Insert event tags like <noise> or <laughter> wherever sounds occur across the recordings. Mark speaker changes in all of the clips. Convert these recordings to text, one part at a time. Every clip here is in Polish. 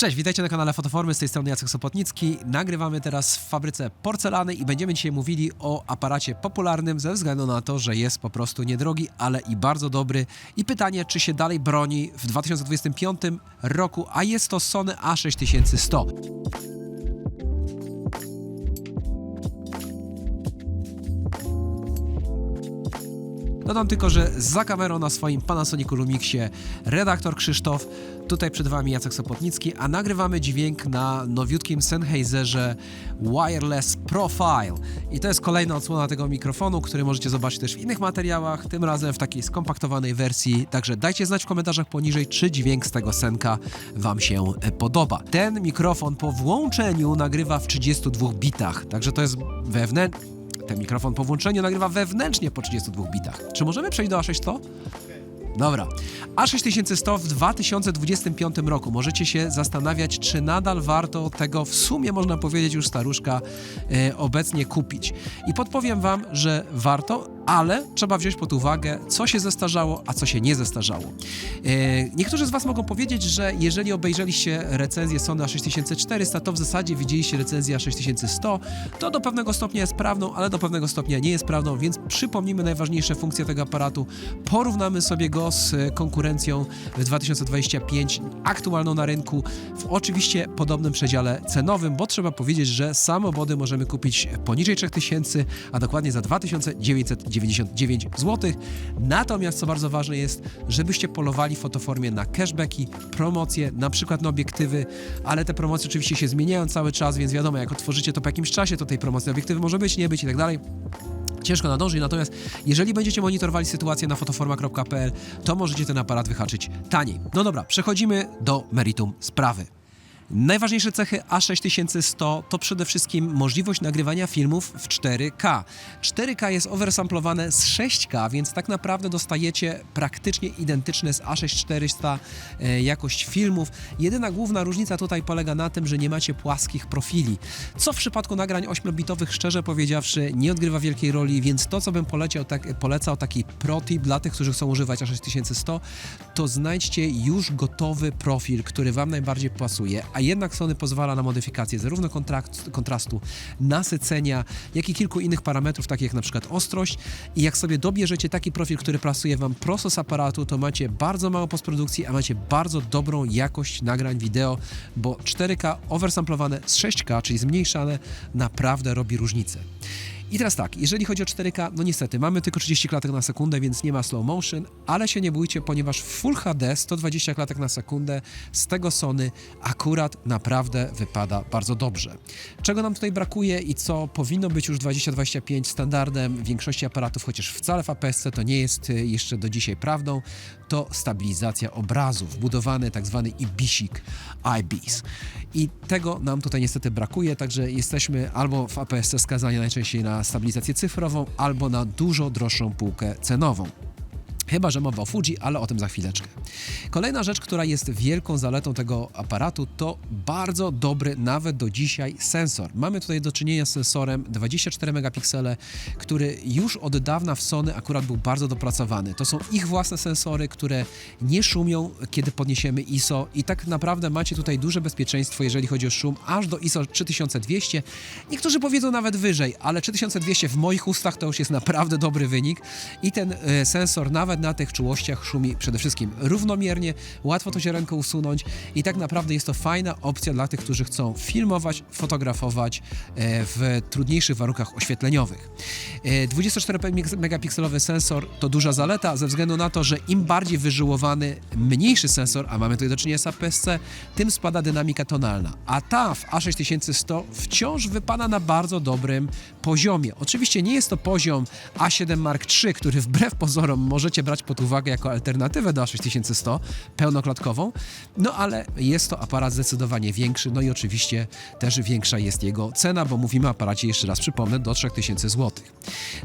Speaker 1: Cześć, witajcie na kanale Fotoformy, z tej strony Jacek Sopotnicki. Nagrywamy teraz w fabryce porcelany i będziemy dzisiaj mówili o aparacie popularnym ze względu na to, że jest po prostu niedrogi, ale i bardzo dobry. I pytanie, czy się dalej broni w 2025 roku, a jest to Sony A6100. Dodam tylko, że za kamerą na swoim Panasonicu Lumixie redaktor Krzysztof, tutaj przed Wami Jacek Sopotnicki, a nagrywamy dźwięk na nowiutkim Sennheiserze Wireless Profile. I to jest kolejna odsłona tego mikrofonu, który możecie zobaczyć też w innych materiałach, tym razem w takiej skompaktowanej wersji. Także dajcie znać w komentarzach poniżej, czy dźwięk z tego Senka Wam się podoba. Ten mikrofon po włączeniu nagrywa w 32 bitach, także to jest wewnętrzny ten mikrofon po włączeniu nagrywa wewnętrznie po 32 bitach. Czy możemy przejść do A6100? Dobra. A6100 w 2025 roku. Możecie się zastanawiać, czy nadal warto tego w sumie, można powiedzieć, już staruszka e, obecnie kupić. I podpowiem Wam, że warto, ale trzeba wziąć pod uwagę, co się zestarzało, a co się nie zestarzało. E, niektórzy z Was mogą powiedzieć, że jeżeli obejrzeliście recenzję Sony A6400, to w zasadzie widzieliście recenzję A6100, to do pewnego stopnia jest prawdą, ale do pewnego stopnia nie jest prawdą, więc przypomnimy najważniejsze funkcje tego aparatu, porównamy sobie go z konkurencją w 2025, aktualną na rynku, w oczywiście podobnym przedziale cenowym, bo trzeba powiedzieć, że samochody możemy kupić poniżej 3000, a dokładnie za 2999 zł. Natomiast co bardzo ważne jest, żebyście polowali w fotoformie na cashbacki, promocje, na przykład na obiektywy, ale te promocje oczywiście się zmieniają cały czas, więc wiadomo, jak otworzycie to po jakimś czasie, to tej promocji na obiektywy może być, nie być i tak dalej. Ciężko nadążyć, natomiast jeżeli będziecie monitorowali sytuację na fotoforma.pl, to możecie ten aparat wyhaczyć taniej. No dobra, przechodzimy do meritum sprawy. Najważniejsze cechy A6100 to przede wszystkim możliwość nagrywania filmów w 4K. 4K jest oversamplowane z 6K, więc tak naprawdę dostajecie praktycznie identyczne z A6400 e, jakość filmów. Jedyna główna różnica tutaj polega na tym, że nie macie płaskich profili, co w przypadku nagrań 8-bitowych szczerze powiedziawszy nie odgrywa wielkiej roli, więc to co bym poleciał, tak, polecał taki pro tip dla tych, którzy chcą używać A6100, to znajdźcie już gotowy profil, który Wam najbardziej pasuje, a jednak Sony pozwala na modyfikację zarówno kontrastu, nasycenia, jak i kilku innych parametrów, takich jak na przykład ostrość i jak sobie dobierzecie taki profil, który pasuje Wam prosto z aparatu, to macie bardzo mało postprodukcji, a macie bardzo dobrą jakość nagrań wideo, bo 4K oversamplowane z 6K, czyli zmniejszane, naprawdę robi różnicę. I teraz tak, jeżeli chodzi o 4K, no niestety, mamy tylko 30 klatek na sekundę, więc nie ma slow motion, ale się nie bójcie, ponieważ w Full HD 120 klatek na sekundę z tego Sony akurat naprawdę wypada bardzo dobrze. Czego nam tutaj brakuje i co powinno być już 2025 standardem większości aparatów, chociaż wcale w APS-C to nie jest y, jeszcze do dzisiaj prawdą, to stabilizacja obrazu, wbudowany tak zwany IBISik, IBIS. I tego nam tutaj niestety brakuje, także jesteśmy albo w APS-C skazani najczęściej na stabilizację cyfrową, albo na dużo droższą półkę cenową. Chyba, że mowa o Fuji, ale o tym za chwileczkę. Kolejna rzecz, która jest wielką zaletą tego aparatu, to bardzo dobry, nawet do dzisiaj, sensor. Mamy tutaj do czynienia z sensorem 24 megapiksele, który już od dawna w Sony akurat był bardzo dopracowany. To są ich własne sensory, które nie szumią, kiedy podniesiemy ISO i tak naprawdę macie tutaj duże bezpieczeństwo, jeżeli chodzi o szum, aż do ISO 3200. Niektórzy powiedzą nawet wyżej, ale 3200 w moich ustach to już jest naprawdę dobry wynik i ten e, sensor nawet na tych czułościach szumi przede wszystkim równomiernie, łatwo to ręką usunąć i tak naprawdę jest to fajna opcja dla tych, którzy chcą filmować, fotografować e, w trudniejszych warunkach oświetleniowych. E, 24 megapikselowy sensor to duża zaleta ze względu na to, że im bardziej wyżyłowany mniejszy sensor, a mamy tutaj do czynienia z APS-C, tym spada dynamika tonalna. A ta w A6100 wciąż wypada na bardzo dobrym poziomie. Oczywiście nie jest to poziom A7 Mark III, który wbrew pozorom możecie brać pod uwagę jako alternatywę do A6100 pełnoklatkową, no ale jest to aparat zdecydowanie większy, no i oczywiście też większa jest jego cena, bo mówimy o aparacie, jeszcze raz przypomnę, do 3000 zł.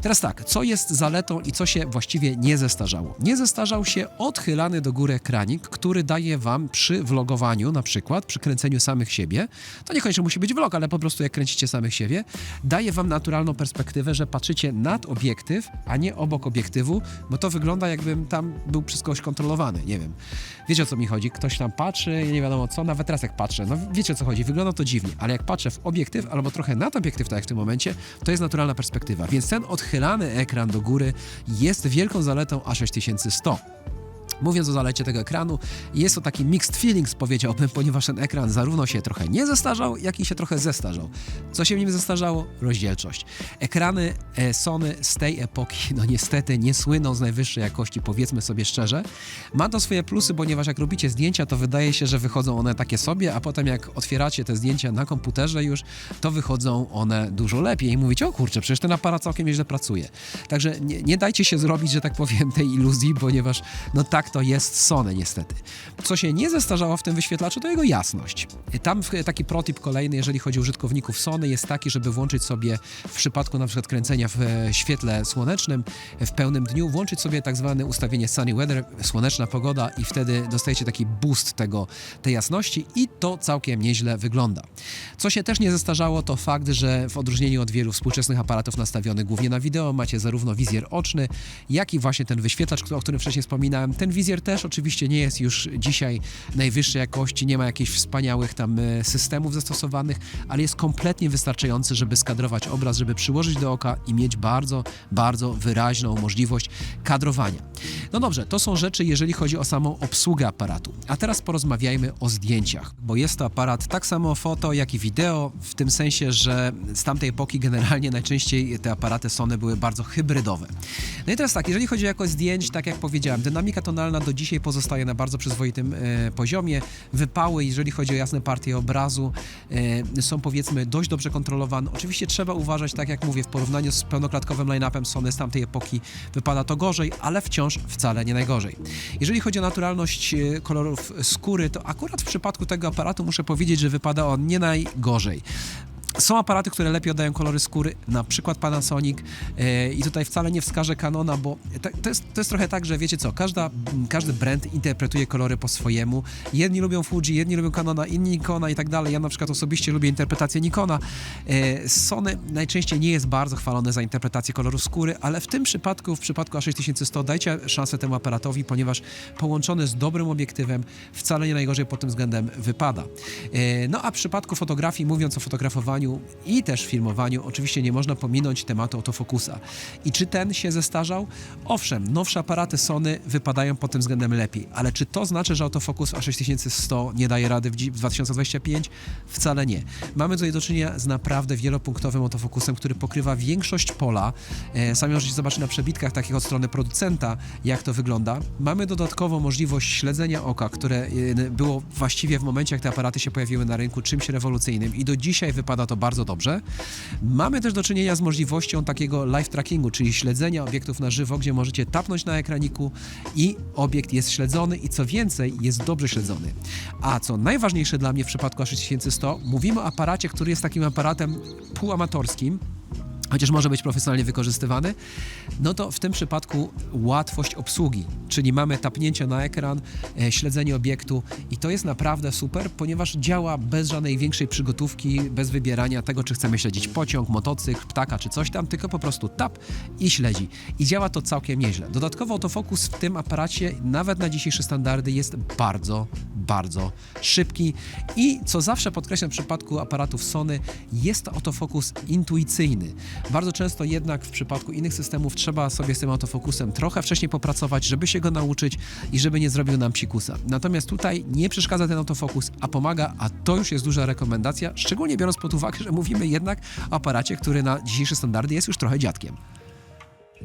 Speaker 1: Teraz tak, co jest zaletą i co się właściwie nie zestarzało? Nie zestarzał się odchylany do góry ekranik, który daje Wam przy vlogowaniu, na przykład przy kręceniu samych siebie, to niekoniecznie musi być vlog, ale po prostu jak kręcicie samych siebie, daje Wam naturalną perspektywę, że patrzycie nad obiektyw, a nie obok obiektywu, bo to wygląda jakbym tam był przez kogoś kontrolowany, nie wiem. Wiecie o co mi chodzi? Ktoś tam patrzy, nie wiadomo co, nawet teraz jak patrzę, no wiecie o co chodzi, wygląda to dziwnie, ale jak patrzę w obiektyw albo trochę nad obiektyw, tak jak w tym momencie, to jest naturalna perspektywa. Więc ten odchylany ekran do góry jest wielką zaletą A6100. Mówiąc o zalecie tego ekranu, jest to taki mixed feelings, powiedziałbym, <laughs> ponieważ ten ekran zarówno się trochę nie zestarzał, jak i się trochę zestarzał. Co się w nim zestarzało? Rozdzielczość. Ekrany e, Sony z tej epoki, no niestety, nie słyną z najwyższej jakości, powiedzmy sobie szczerze. Ma to swoje plusy, ponieważ jak robicie zdjęcia, to wydaje się, że wychodzą one takie sobie, a potem jak otwieracie te zdjęcia na komputerze już, to wychodzą one dużo lepiej i mówicie, o kurczę, przecież ten aparat całkiem nieźle pracuje. Także nie, nie dajcie się zrobić, że tak powiem, tej iluzji, ponieważ no tak to jest Sony niestety. Co się nie zestarzało w tym wyświetlaczu, to jego jasność. Tam w- taki protip kolejny, jeżeli chodzi o użytkowników Sony, jest taki, żeby włączyć sobie w przypadku na przykład kręcenia w e, świetle słonecznym, w pełnym dniu, włączyć sobie tak zwane ustawienie sunny weather, słoneczna pogoda i wtedy dostajecie taki boost tego, tej jasności i to całkiem nieźle wygląda. Co się też nie zestarzało, to fakt, że w odróżnieniu od wielu współczesnych aparatów nastawionych głównie na wideo, macie zarówno wizjer oczny, jak i właśnie ten wyświetlacz, o którym wcześniej wspominałem. Ten wizjer też oczywiście nie jest już dzisiaj najwyższej jakości, nie ma jakichś wspaniałych tam e, systemów zastosowanych, ale jest kompletnie wystarczający, żeby skadrować obraz, żeby przyłożyć do oka i mieć bardzo, bardzo wyraźną możliwość kadrowania. No dobrze, to są rzeczy, jeżeli chodzi o samą obsługę aparatu. A teraz porozmawiajmy o zdjęciach, bo jest to aparat tak samo foto, jak i wideo, w tym sensie, że z tamtej epoki generalnie najczęściej te aparaty Sony były bardzo hybrydowe. No i teraz tak, jeżeli chodzi o jakość zdjęć, tak jak powiedziałem, dynamika tonalna do dzisiaj pozostaje na bardzo przyzwoitym e, poziomie. Wypały, jeżeli chodzi o jasne partie obrazu, e, są powiedzmy dość dobrze kontrolowane. Oczywiście trzeba uważać, tak jak mówię, w porównaniu z pełnoklatkowym line-upem Sony z tamtej epoki wypada to gorzej, ale wciąż wcale nie najgorzej. Jeżeli chodzi o naturalność e, kolorów skóry, to akurat w przypadku tego aparatu muszę powiedzieć, że wypada on nie najgorzej. Są aparaty, które lepiej oddają kolory skóry, na przykład Panasonic e, i tutaj wcale nie wskażę Canona, bo to, jest, to jest trochę tak, że wiecie co, każda, każdy brand interpretuje kolory po swojemu. Jedni lubią Fuji, jedni lubią Canona, inni Nikona i tak dalej. Ja na przykład osobiście lubię interpretację Nikona. E, Sony najczęściej nie jest bardzo chwalone za interpretację koloru skóry, ale w tym przypadku, w przypadku A6100 dajcie szansę temu aparatowi, ponieważ połączony z dobrym obiektywem wcale nie najgorzej pod tym względem wypada. E, No a w przypadku fotografii, mówiąc o fotografowaniu i też filmowaniu, oczywiście nie można pominąć tematu autofokusa. I czy ten się zestarzał? Owszem, nowsze aparaty Sony wypadają pod tym względem lepiej, ale czy to znaczy, że autofokus A6100 nie daje rady w dzi- w 2025? Wcale nie. Mamy tutaj do czynienia z naprawdę wielopunktowym autofokusem, który pokrywa większość pola. E, Sami możecie zobaczyć na przebitkach takich od strony producenta, jak to wygląda. Mamy dodatkowo możliwość śledzenia oka, które e, było właściwie w momencie, jak te aparaty się pojawiły na rynku, czymś rewolucyjnym i do dzisiaj wypada to bardzo dobrze. Mamy też do czynienia z możliwością takiego live trackingu, czyli śledzenia obiektów na żywo, gdzie możecie tapnąć na ekraniku i obiekt jest śledzony i co więcej, jest dobrze śledzony. A co najważniejsze dla mnie w przypadku A6100, mówimy o aparacie, który jest takim aparatem półamatorskim, chociaż może być profesjonalnie wykorzystywany, no to w tym przypadku łatwość obsługi, czyli mamy tapnięcie na ekran, e, śledzenie obiektu i to jest naprawdę super, ponieważ działa bez żadnej większej przygotówki, bez wybierania tego, czy chcemy śledzić pociąg, motocykl, ptaka czy coś tam, tylko po prostu tap i śledzi. I działa to całkiem nieźle. Dodatkowo autofokus w tym aparacie, nawet na dzisiejsze standardy, jest bardzo, bardzo szybki i co zawsze podkreślam w przypadku aparatów Sony, jest to autofokus intuicyjny. Bardzo często jednak w przypadku innych systemów trzeba sobie z tym autofokusem trochę wcześniej popracować, żeby się go nauczyć i żeby nie zrobił nam psikusa. Natomiast tutaj nie przeszkadza ten autofokus, a pomaga, a to już jest duża rekomendacja, szczególnie biorąc pod uwagę, że mówimy jednak o aparacie, który na dzisiejsze standardy jest już trochę dziadkiem.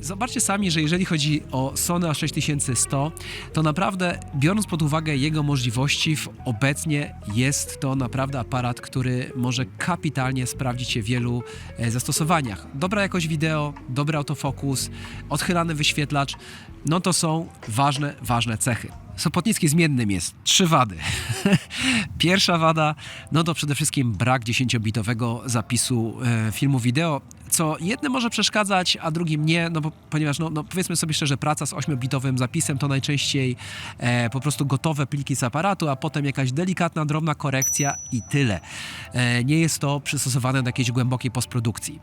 Speaker 1: Zobaczcie sami, że jeżeli chodzi o Sony A6100, to naprawdę biorąc pod uwagę jego możliwości, obecnie jest to naprawdę aparat, który może kapitalnie sprawdzić się w wielu e, zastosowaniach. Dobra jakość wideo, dobry autofokus, odchylany wyświetlacz, no to są ważne, ważne cechy. Sopotnicki zmiennym jest trzy wady. <laughs> Pierwsza wada, no to przede wszystkim brak 10-bitowego zapisu e, filmu wideo, co jednym może przeszkadzać, a drugim nie, no bo ponieważ, no, no powiedzmy sobie szczerze, praca z 8-bitowym zapisem to najczęściej e, po prostu gotowe pliki z aparatu, a potem jakaś delikatna, drobna korekcja i tyle. E, nie jest to przystosowane do jakiejś głębokiej postprodukcji.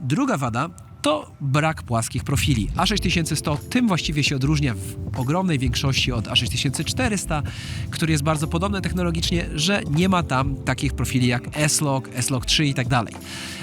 Speaker 1: Druga wada to brak płaskich profili. A6100 tym właściwie się odróżnia w ogromnej większości od A6400, który jest bardzo podobny technologicznie, że nie ma tam takich profili jak S-Log, S-Log 3 i tak dalej.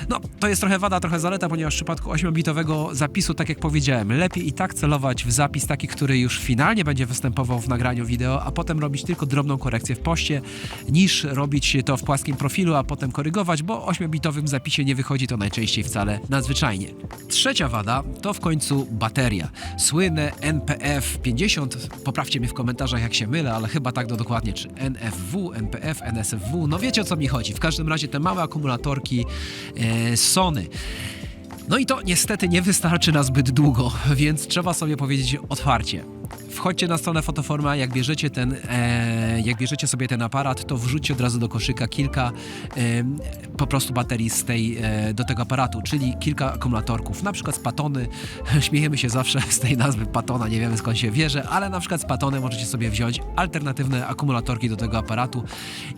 Speaker 1: No, to jest trochę wada, trochę zaleta, ponieważ w przypadku 8-bitowego zapisu, tak jak powiedziałem, lepiej i tak celować w zapis taki, który już finalnie będzie występował w nagraniu wideo, a potem robić tylko drobną korekcję w poście, niż robić to w płaskim profilu, a potem korygować, bo 8-bitowym zapisie nie wychodzi to najczęściej wcale nadzwyczajnie. Trzecia wada to w końcu bateria. Słynne NPF 50, poprawcie mnie w komentarzach jak się mylę, ale chyba tak to dokładnie, czy NFW, NPF, NSFW, no wiecie o co mi chodzi. W każdym razie te małe akumulatorki e, Sony. No i to niestety nie wystarczy na zbyt długo, <laughs> więc trzeba sobie powiedzieć otwarcie. Wchodźcie na stronę Fotoforma, jak bierzecie, ten, e, jak bierzecie sobie ten aparat, to wrzućcie od razu do koszyka kilka e, po prostu baterii z tej, e, do tego aparatu, czyli kilka akumulatorków, na przykład z Patony. <laughs> Śmiejemy się zawsze z tej nazwy Patona, nie wiemy skąd się wierzy, ale na przykład z Patony możecie sobie wziąć alternatywne akumulatorki do tego aparatu.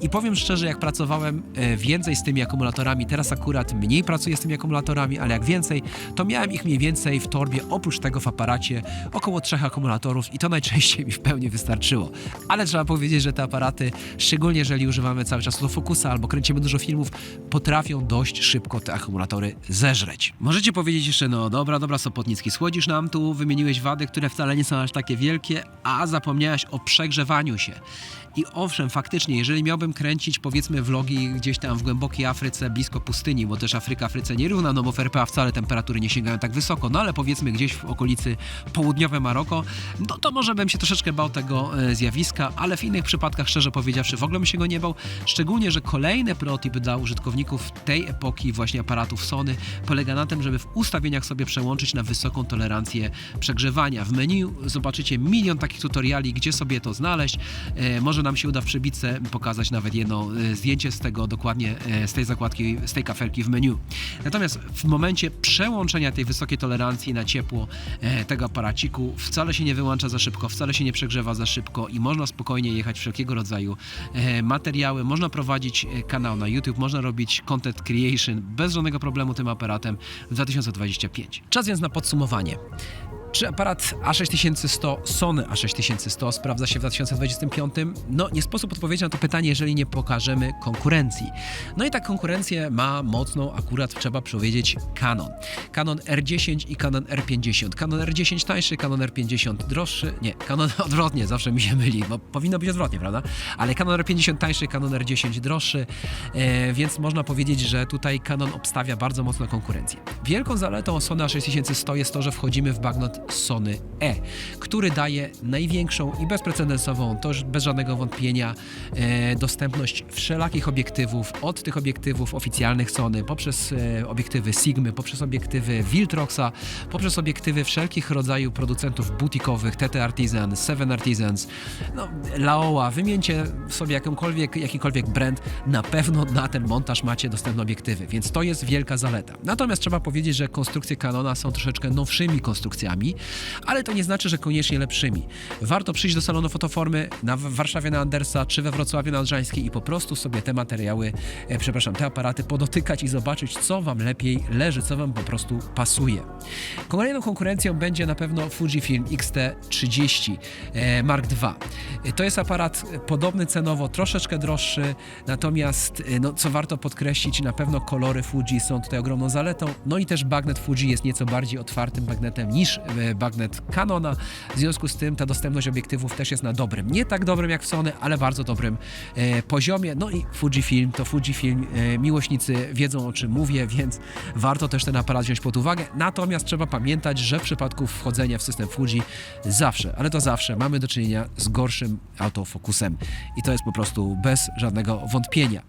Speaker 1: I powiem szczerze, jak pracowałem e, więcej z tymi akumulatorami, teraz akurat mniej pracuję z tymi akumulatorami, ale jak więcej, to miałem ich mniej więcej w torbie, oprócz tego w aparacie, około trzech akumulatorów i to najczęściej mi w pełni wystarczyło. Ale trzeba powiedzieć, że te aparaty, szczególnie jeżeli używamy cały czas fokusa albo kręcimy dużo filmów, potrafią dość szybko te akumulatory zeżreć. Możecie powiedzieć jeszcze, no dobra, dobra, Sopotnicki, słodzisz nam tu, wymieniłeś wady, które wcale nie są aż takie wielkie, a zapomniałeś o przegrzewaniu się. I owszem, faktycznie, jeżeli miałbym kręcić powiedzmy vlogi gdzieś tam w głębokiej Afryce, blisko pustyni, bo też Afryka Afryce nie równa, no bo w RPA wcale temperatury nie sięgają tak wysoko, no ale powiedzmy gdzieś w okolicy południowe Maroko, no to może bym się troszeczkę bał tego e, zjawiska, ale w innych przypadkach, szczerze powiedziawszy, w ogóle bym się go nie bał. Szczególnie, że kolejny protip dla użytkowników tej epoki właśnie aparatów Sony polega na tym, żeby w ustawieniach sobie przełączyć na wysoką tolerancję przegrzewania. W menu zobaczycie milion takich tutoriali, gdzie sobie to znaleźć. E, może nam się uda w przebitce pokazać nawet jedno e, zdjęcie z tego dokładnie, z tej zakładki, z tej kafelki w menu. Natomiast w momencie przełączenia tej wysokiej tolerancji na ciepło tego aparaciku wcale się nie wyłącza za szybko, wcale się nie przegrzewa za szybko i można spokojnie jechać wszelkiego rodzaju e, materiały. Można prowadzić e, kanał na YouTube, można robić content creation bez żadnego problemu tym aparatem w 2025. Czas więc na podsumowanie. Czy aparat A6100, Sony A6100 sprawdza się w 2025? No, nie sposób odpowiedzieć na to pytanie, jeżeli nie pokażemy konkurencji. No i tak konkurencję ma mocną, akurat trzeba powiedzieć, Canon. Canon R10 i Canon R50. Canon R10 tańszy, Canon R50 droższy. Nie, Canon <laughs> odwrotnie, zawsze mi się myli, bo powinno być odwrotnie, prawda? Ale Canon R50 tańszy, Canon R10 droższy, e, więc można powiedzieć, że tutaj Canon obstawia bardzo mocno konkurencję. Wielką zaletą Sony A6100 jest to, że wchodzimy w Sony E, który daje największą i bezprecedensową, to bez żadnego wątpienia, e, dostępność wszelakich obiektywów, od tych obiektywów oficjalnych Sony, poprzez e, obiektywy Sigmy, poprzez obiektywy Viltroxa, poprzez obiektywy wszelkich rodzajów producentów butikowych, TT Artisan, Seven Artisans, no, Laowa, wymieńcie sobie jakąkolwiek, jakikolwiek brand, na pewno na ten montaż macie dostępne obiektywy, więc to jest wielka zaleta. Natomiast trzeba powiedzieć, że konstrukcje Canona są troszeczkę nowszymi konstrukcjami, ale to nie znaczy, że koniecznie lepszymi. Warto przyjść do salonu fotoformy na w Warszawie na Andersa czy we Wrocławiu na Odrzańskiej i po prostu sobie te materiały, e, przepraszam, te aparaty podotykać i zobaczyć, co Wam lepiej leży, co Wam po prostu pasuje. Kolejną konkurencją będzie na pewno Fujifilm X-T30 e, Mark II. E, To jest aparat podobny cenowo, troszeczkę droższy, natomiast e, no, co warto podkreślić, na pewno kolory Fuji są tutaj ogromną zaletą, no i też bagnet Fuji jest nieco bardziej otwartym bagnetem niż bagnet Canona, w związku z tym ta dostępność obiektywów też jest na dobrym, nie tak dobrym jak w Sony, ale bardzo dobrym e, poziomie, no i Fujifilm, to Fujifilm, e, miłośnicy wiedzą o czym mówię, więc warto też ten aparat wziąć pod uwagę, natomiast trzeba pamiętać, że w przypadku wchodzenia w system Fuji zawsze, ale to zawsze mamy do czynienia z gorszym autofokusem. I to jest po prostu bez żadnego wątpienia.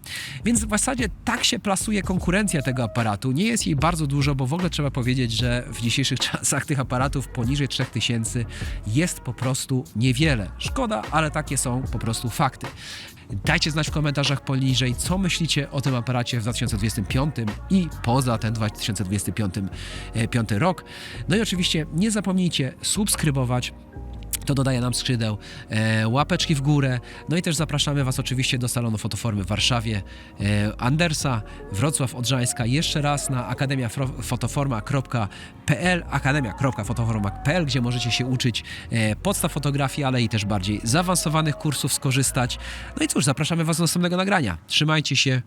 Speaker 1: Więc w zasadzie tak się plasuje konkurencja tego aparatu. Nie jest jej bardzo dużo, bo w ogóle trzeba powiedzieć, że w dzisiejszych <laughs> czasach tych aparatów poniżej 3000 jest po prostu niewiele. Szkoda, ale takie są po prostu fakty. Dajcie znać w komentarzach poniżej, co myślicie o tym aparacie w 2025 i poza ten 2025 e, rok. No i oczywiście nie zapomnijcie subskrybować to dodaje nam skrzydeł, e, łapeczki w górę. No i też zapraszamy Was oczywiście do salonu fotoformy w Warszawie, e, Andersa, Wrocław Odrzańska. Jeszcze raz na akademiafotoforma.pl, akademia.fotoforma.pl, gdzie możecie się uczyć e, podstaw fotografii, ale i też bardziej zaawansowanych kursów skorzystać. No i cóż, zapraszamy Was do następnego nagrania. Trzymajcie się,